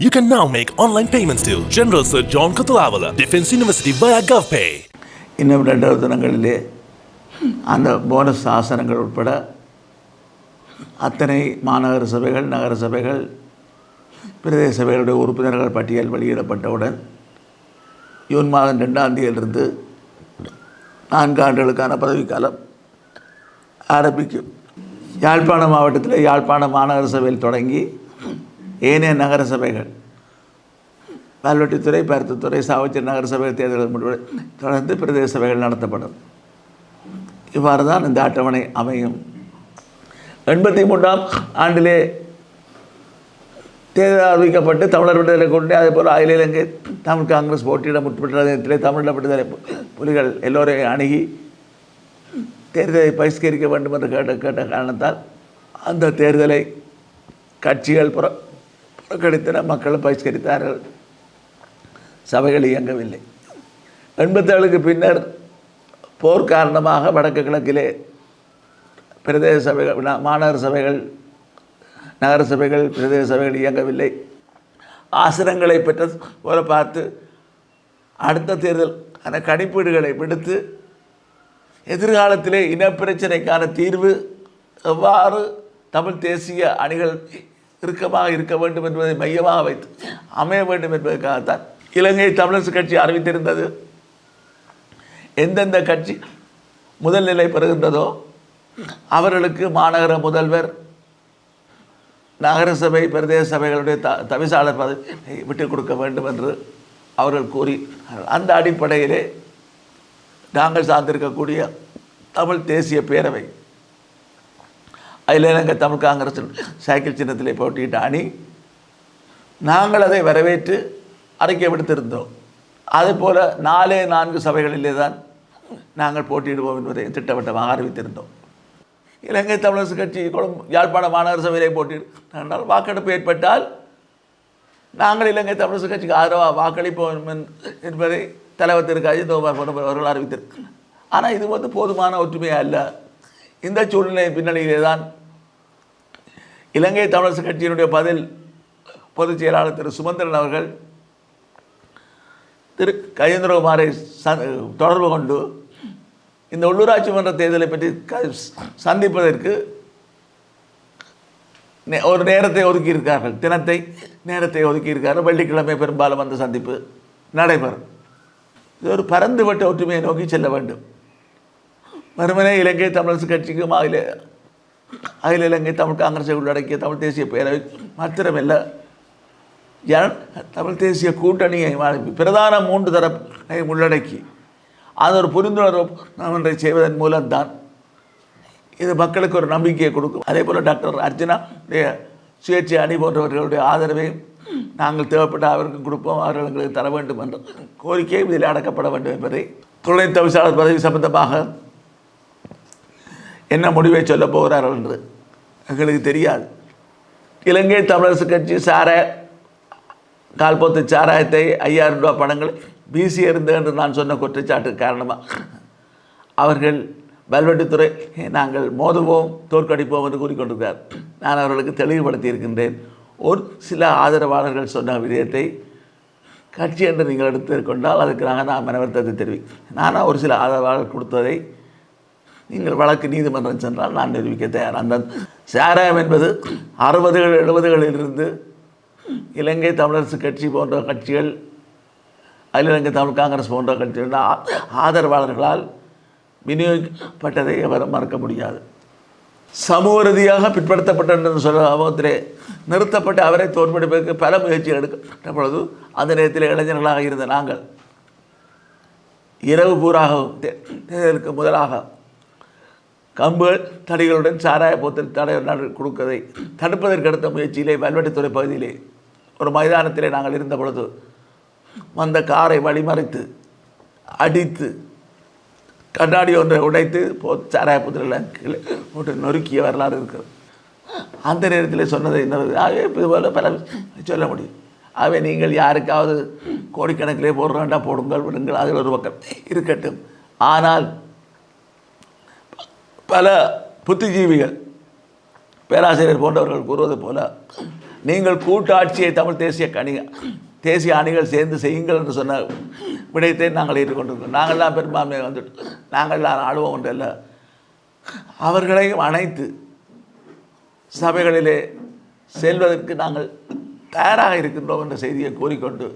You can now make online payments to General Sir John Kutulavala, Defense University via GovPay. இன்னும் ரெண்டாவது தினங்களிலே அந்த bonus ஆசனங்கள் உட்பட அத்தனை மாநகர சபைகள் நகர சபைகள் பிரதேச சபைகளுடைய உறுப்பினர்கள் பட்டியல் வெளியிடப்பட்டவுடன் ஜூன் மாதம் ரெண்டாம் தேதியிலிருந்து நான்கு ஆண்டுகளுக்கான பதவிக்காலம் ஆரம்பிக்கும் யாழ்ப்பாணம் மாவட்டத்தில் யாழ்ப்பாணம் மாநகர சபையில் தொடங்கி ஏனைய நகர சபைகள் கல்வெட்டுத்துறை பருத்தித்துறை சாவச்சேரி நகர சபை தேர்தல்கள் முடிவு தொடர்ந்து பிரதேச சபைகள் நடத்தப்படும். இவ்வாறு தான் இந்த அட்டவணை அமையும். எண்பத்தி மூன்றாம் ஆண்டிலே தேர்தல் அறிவிக்கப்பட்டு தமிழர் விடுதலை கொண்டு அதே போல் அகில இலங்கை தமிழ் காங்கிரஸ் போட்டியிட முற்பட்ட நேரத்திலே தமிழர் விடுதலை புலிகள் எல்லோரையும் அணுகி தேர்தலை பகிஷ்கரிக்க வேண்டும் என்று கேட்ட கேட்ட காரணத்தால் அந்த தேர்தலை கட்சிகள் புற கிடைத்தன மக்களை பகிஷ்கரித்தார்கள். சபைகள் இயங்கவில்லை. எண்பத்தேழுக்கு பின்னர் போர் காரணமாக வடக்கு கிழக்கிலே பிரதேச சபைகள் மாநகர சபைகள் நகர சபைகள் பிரதேச சபைகள் இயங்கவில்லை. ஆசனங்களை பெற்ற போல பார்த்து அடுத்த தேர்தல் அந்த கணிப்பீடுகளை விடுத்து எதிர்காலத்திலே இனப்பிரச்சனைக்கான தீர்வு எவ்வாறு தமிழ் தேசிய அணிகள் இறுக்கமாக இருக்க வேண்டும் என்பதை மையமாக வைத்து அமைய வேண்டும் என்பதற்காகத்தான் இலங்கை தமிழரசு கட்சி அறிவித்திருந்தது. எந்தெந்த கட்சி முதல் நிலை பெறுகின்றதோ அவர்களுக்கு மாநகர முதல்வர் நகரசபை பிரதேச சபைகளுடைய த தவிசாளர் பதவி விட்டுக் கொடுக்க வேண்டும் என்று அவர்கள் கூறி அந்த அடிப்படையிலே நாங்கள் சார்ந்திருக்கக்கூடிய தமிழ் தேசிய பேரவை அதில் நாங்கள் தமிழ் காங்கிரஸ் சைக்கிள் சின்னத்தில் போட்டியிட்ட அணி. நாங்கள் அதை வரவேற்று அறிக்கை விடுத்திருந்தோம். அதேபோல் நாலே நான்கு சபைகளிலே தான் நாங்கள் போட்டியிடுவோம் என்பதை திட்டவட்டமாக அறிவித்திருந்தோம். இலங்கை தமிழரசு கட்சி கொழும்பு யாழ்ப்பாண மாநகர சபையிலே போட்டியிட்டால் வாக்கெடுப்பு ஏற்பட்டால் நாங்கள் இலங்கை தமிழரசு கட்சிக்கு ஆதரவாக வாக்களிப்போம் என்பதை தலைவர் திரு. அஜித்குமார் அவர்கள் அறிவித்திருக்கிறார். ஆனால் இது வந்து போதுமான ஒற்றுமையாக அல்ல. இந்த சூழ்நிலை பின்னணியிலே தான் இலங்கை தமிழரசு கட்சியினுடைய பதில் பொதுச் செயலாளர் திரு சுமந்திரன் அவர்கள் திரு கஜேந்திரகுமாரை ச- தொடர்பு கொண்டு இந்த உள்ளூராட்சி மன்ற தேர்தலை பற்றி க சந்திப்பதற்கு நே- ஒரு நேரத்தை ஒதுக்கியிருக்கார்கள். தினத்தை நேரத்தை ஒதுக்கியிருக்கார்கள். வெள்ளிக்கிழமை பெரும்பாலும் அந்த சந்திப்பு நடைபெறும். இது ஒரு பரந்துபட்ட ஒற்றுமையை நோக்கி செல்ல வேண்டும். வறுமனே இலங்கை தமிழரசு கட்சிக்கும் அகில அகில இலங்கை தமிழ் காங்கிரஸை உள்ளடக்கிய தமிழ் தேசிய பேரவை மாத்திரமல்ல. ஜன தமிழ் தேசிய கூட்டணியை பிரதான மூன்று தரப்பை உள்ளடக்கி அது ஒரு புரிந்துணர்வு ஒன்றை செய்வதன் மூலம்தான். இது மக்களுக்கு ஒரு நம்பிக்கையை கொடுக்கும். அதே போல் டாக்டர் அர்ச்சனா சுயேட்சை அணி போன்றவர்களுடைய ஆதரவையும் நாங்கள் தேவைப்பட்ட அவருக்கும் கொடுப்போம். அவர்கள் எங்களுக்கு தர வேண்டும் என்ற கோரிக்கை இதில் அடக்கப்பட வேண்டும் என்பதை துணை தவிசாளர் பதவி சம்பந்தமாக என்ன முடிவை சொல்லப் போகிறார்கள் என்று எங்களுக்கு தெரியாது. இலங்கை தமிழரசு கட்சி சார கால்போத்து சாராயத்தை ஐயாயிரம் ரூபாய் பணங்களை வீசி எறிந்து என்று நான் சொன்ன குற்றச்சாட்டு காரணமாக அவர்கள் வல்வெட்டித்துறை நாங்கள் மோதுவோம் தோற்கடிப்போம் என்று கூறிக்கொண்டிருக்கிறார். நான் அவர்களுக்கு தெளிவுபடுத்தி இருக்கின்றேன். ஒரு சில ஆதரவாளர்கள் சொன்ன விதயத்தை கட்சி என்று நீங்கள் எடுத்துக்கொண்டால் அதுக்காக நான் மனவர்த்தத்தை தெரிவி. நானாக ஒரு சில ஆதரவாளர் கொடுத்ததை நீங்கள் வழக்கு நீதிமன்றம் சென்றால் நான் நிரூபிக்க தயார்? அந்த சாராயம் என்பது அறுபதுகள் எழுபதுகளிலிருந்து இலங்கை தமிழரசு கட்சி போன்ற கட்சிகள் அகில இலங்கை தமிழ் காங்கிரஸ் போன்ற கட்சிகள் ஆ- ஆதரவாளர்களால் விநியோகிக்கப்பட்டதை அவர் மறக்க முடியாது. சமூக ரீதியாக பிற்படுத்தப்பட்ட சொல்ல சமூகத்திலே நிறுத்தப்பட்டு அவரை தோற்கடிப்பதற்கு பல முயற்சிகள் எடுக்கப்பட்ட பொழுது அந்த நேரத்தில் இளைஞர்களாக இருந்த நாங்கள் இரவு பூராக தேர்தலுக்கு முதலாக கம்புகள் தடிகளுடன் சாராய போத்தல் தடை கொடுக்கதை தடுப்பதற்கு எடுத்த முயற்சியிலே வல்வெட்டித்துறை பகுதியிலே ஒரு மைதானத்திலே நாங்கள் இருந்த பொழுது வந்த காரை வழிமறைத்து அடித்து கண்ணாடி ஒன்றை உடைத்து போ சாராய புத்திரெல்லாம் கீழே போட்டு நொறுக்கிய வரலாறு இருக்கிறது அந்த நேரத்தில் சொன்னதை இன்னொரு ஆகவே இதுபோல் பல சொல்ல முடியும். ஆகவே நீங்கள் யாருக்காவது கோடிக்கணக்கிலே போடுற வேண்டாம் போடுங்கள் விடுங்கள் அதில் ஒரு பக்கம் இருக்கட்டும். ஆனால் பல புத்திஜீவிகள் பேராசிரியர் போன்றவர்கள் கூறுவது போல நீங்கள் கூட்டாட்சியை தமிழ் தேசிய கணி தேசிய அணிகள் சேர்ந்து செய்யுங்கள் என்று சொன்ன விடயத்தை நாங்கள் ஏற்றுக்கொண்டிருக்கோம் நாங்கள்லாம் பெரும்பான்மை வந்துட்டு நாங்கள்லாம் ஆளுவோம் இல்லை அவர்களையும் அணைத்து சபைகளிலே செல்வதற்கு நாங்கள் தயாராக இருக்கின்றோம் என்ற செய்தியை கூறிக்கொண்டு